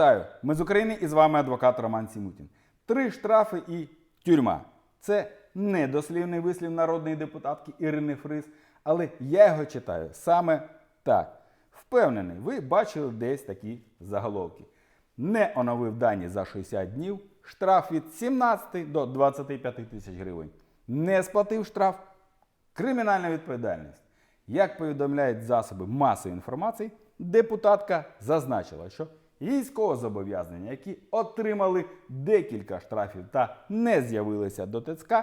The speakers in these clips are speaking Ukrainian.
Вітаю! Ми з України і з вами адвокат Роман Сімутін. Три штрафи і тюрма. Це не дослівний вислів народної депутатки Ірини Фрис, але я його читаю саме так. Впевнений, ви бачили десь такі заголовки. Не оновив дані за 60 днів, штраф від 17 до 25 тисяч гривень. Не сплатив штраф, Кримінальна відповідальність. Як повідомляють засоби масової інформації, депутатка зазначила, що військовозобов'язані, які отримали декілька штрафів та не з'явилися до ТЦК,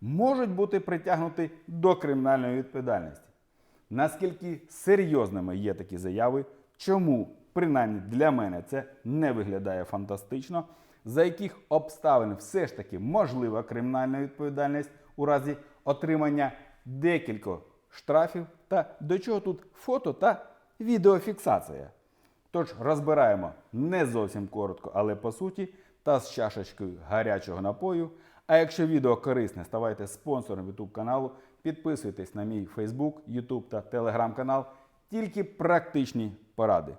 можуть бути притягнуті до кримінальної відповідальності. Наскільки серйозними є такі заяви, чому, принаймні для мене, це не виглядає фантастично, за яких обставин все ж таки можлива кримінальна відповідальність у разі отримання декількох штрафів та до чого тут фото та відеофіксація. Тож розбираємо не зовсім коротко, але по суті, та з чашечкою гарячого напою. А якщо відео корисне, ставайте спонсором YouTube каналу, підписуйтесь на мій Facebook, YouTube та Telegram канал. Тільки практичні поради.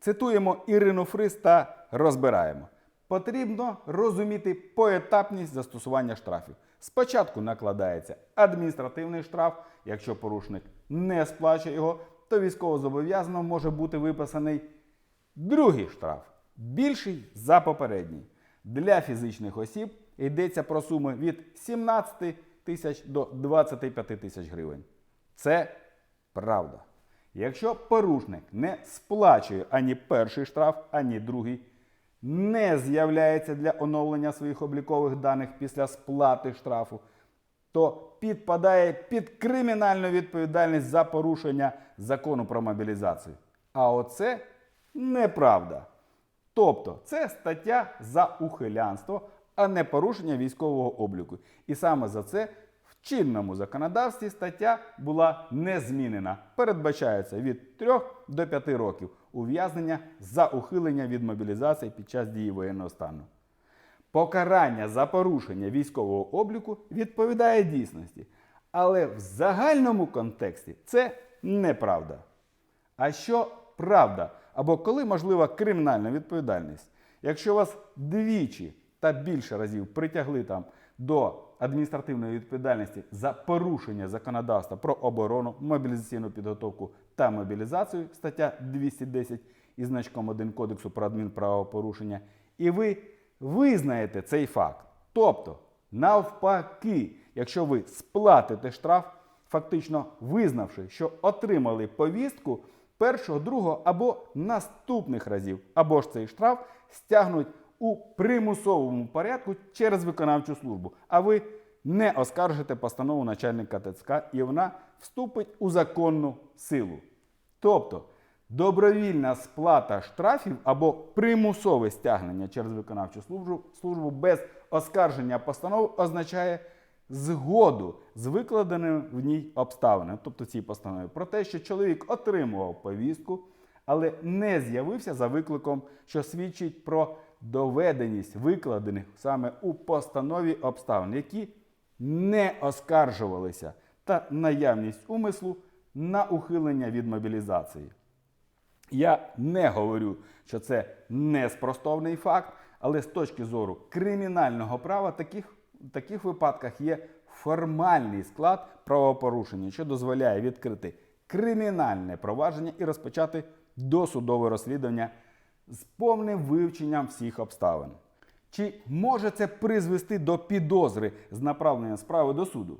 Цитуємо Ірину Фрис та розбираємо. Потрібно розуміти поетапність застосування штрафів. Спочатку накладається адміністративний штраф, якщо порушник не сплачує його, то військовозобов'язаному може бути виписаний другий штраф, більший за попередній. Для фізичних осіб йдеться про суми від 17 тисяч до 25 тисяч гривень. Це правда. Якщо порушник не сплачує ані перший штраф, ані другий, не з'являється для оновлення своїх облікових даних після сплати штрафу, то підпадає під кримінальну відповідальність за порушення закону про мобілізацію. А оце неправда. Тобто це стаття за ухилянство, а не порушення військового обліку. І саме за це в чинному законодавстві стаття була не змінена. Передбачається від 3 до 5 років ув'язнення за ухилення від мобілізації під час дії воєнного стану. Покарання за порушення військового обліку відповідає дійсності, але в загальному контексті це неправда. А що правда? Або коли можлива кримінальна відповідальність? Якщо вас двічі та більше разів притягли там до адміністративної відповідальності за порушення законодавства про оборону, мобілізаційну підготовку та мобілізацію, стаття 210 із значком 1 Кодексу про адмінправопорушення, і ви визнаєте цей факт. Тобто, навпаки, якщо ви сплатите штраф, фактично визнавши, що отримали повістку першого, другого або наступних разів, або ж цей штраф стягнуть у примусовому порядку через виконавчу службу, а ви не оскаржите постанову начальника ТЦК і вона вступить у законну силу. Тобто добровільна сплата штрафів або примусове стягнення через виконавчу службу, службу без оскарження постанови означає згоду з викладеними в ній обставинами, тобто цій постанові, про те, що чоловік отримував повістку, але не з'явився за викликом, що свідчить про доведеність викладених саме у постанові обставин, які не оскаржувалися, та наявність умислу на ухилення від мобілізації. Я не говорю, що це неспростовний факт, але з точки зору кримінального права таких, в таких випадках є формальний склад правопорушення, що дозволяє відкрити кримінальне провадження і розпочати досудове розслідування з повним вивченням всіх обставин. Чи може це призвести до підозри з направленням справи до суду?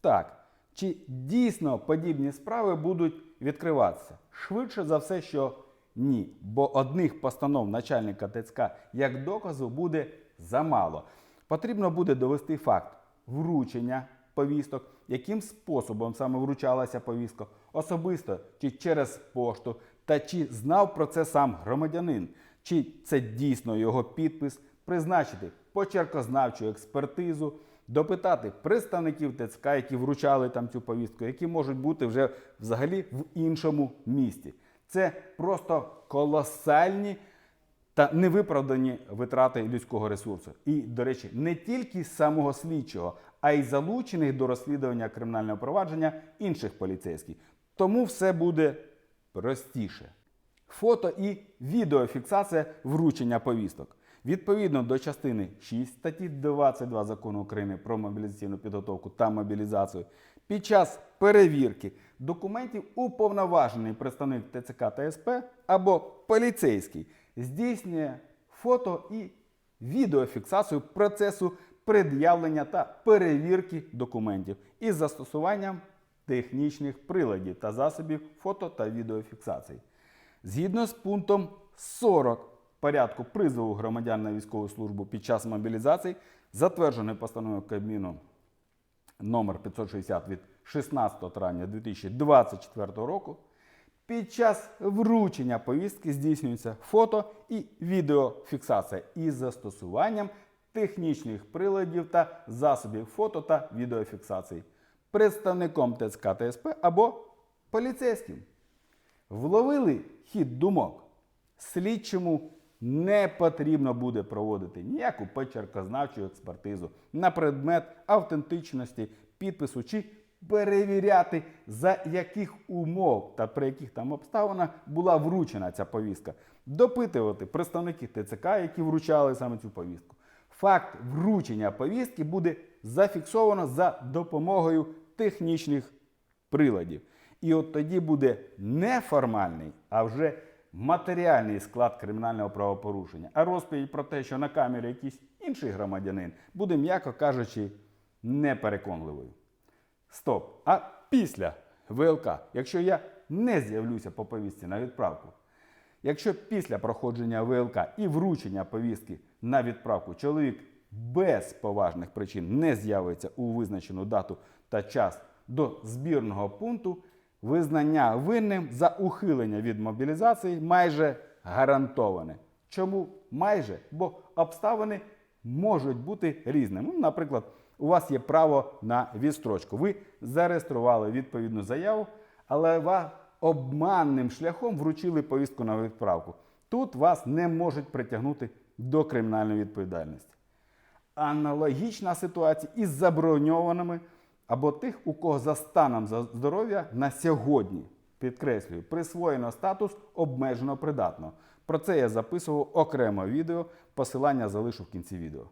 Так. Чи дійсно подібні справи будуть відкриватися? Швидше за все, що ні. Бо одних постанов начальника ТЦК як доказу буде замало. Потрібно буде довести факт вручення повісток, яким способом саме вручалася повістка, особисто чи через пошту, та чи знав про це сам громадянин, чи це дійсно його підпис, призначити почеркознавчу експертизу, допитати представників ТЦК, які вручали там цю повістку, які можуть бути вже взагалі в іншому місті. Це просто колосальні та невиправдані витрати людського ресурсу. І, до речі, не тільки самого слідчого, а й залучених до розслідування кримінального провадження інших поліцейських. Тому все буде простіше. фото і відеофіксація вручення повісток. Відповідно до частини 6 статті 22 закону України про мобілізаційну підготовку та мобілізацію, під час перевірки документів уповноважений представник ТЦК та СП або поліцейський здійснює фото і відеофіксацію процесу пред'явлення та перевірки документів із застосуванням технічних приладів та засобів фото та відеофіксації. Згідно з пунктом 40 порядку призову громадян на військову службу під час мобілізації, затвердженої постановою Кабміну номер 560 від 16 травня 2024 року, під час вручення повістки здійснюється фото і відеофіксація із застосуванням технічних приладів та засобів фото та відеофіксації представником ТЦК та СП або поліцейським. Вловили хід думок. Слідчому не потрібно буде проводити ніяку почеркознавчу експертизу на предмет автентичності підпису чи перевіряти, за яких умов та при яких там обставинах була вручена ця повістка, допитувати представники ТЦК, які вручали саме цю повістку. Факт вручення повістки буде зафіксовано за допомогою технічних приладів. І от тоді буде не формальний, а вже матеріальний склад кримінального правопорушення. А розповідь про те, що на камері якийсь інший громадянин, буде, м'яко кажучи, непереконливою. Стоп. А після ВЛК, якщо я не з'явлюся по повістці на відправку, якщо після проходження ВЛК і вручення повістки на відправку чоловік без поважних причин не з'явиться у визначену дату та час до збірного пункту, визнання винним за ухилення від мобілізації майже гарантоване. Чому майже? Бо обставини можуть бути різними. Ну, наприклад, у вас є право на відстрочку. Ви зареєстрували відповідну заяву, але вас обманним шляхом вручили повістку на відправку. Тут вас не можуть притягнути до кримінальної відповідальності. Аналогічна ситуація із заброньованими або тих, у кого за станом здоров'я на сьогодні, підкреслюю, присвоєно статус обмежено придатного. Про це я записував окремо відео, посилання залишу в кінці відео.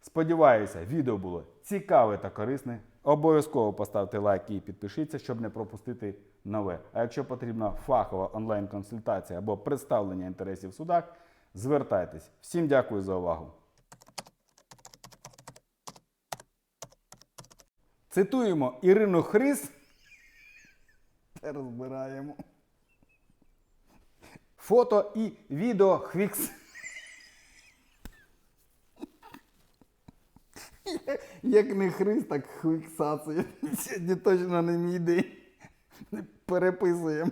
Сподіваюся, відео було цікаве та корисне. Обов'язково поставте лайк і підпишіться, щоб не пропустити нове. А якщо потрібна фахова онлайн-консультація або представлення інтересів в судах, звертайтесь. Всім дякую за увагу. Цитуємо Ірину Хрис. Та розбираємо. Фото і відео хвікс. Як не христ, так хвіксація. Сьогодні точно не мій день. Переписуємо.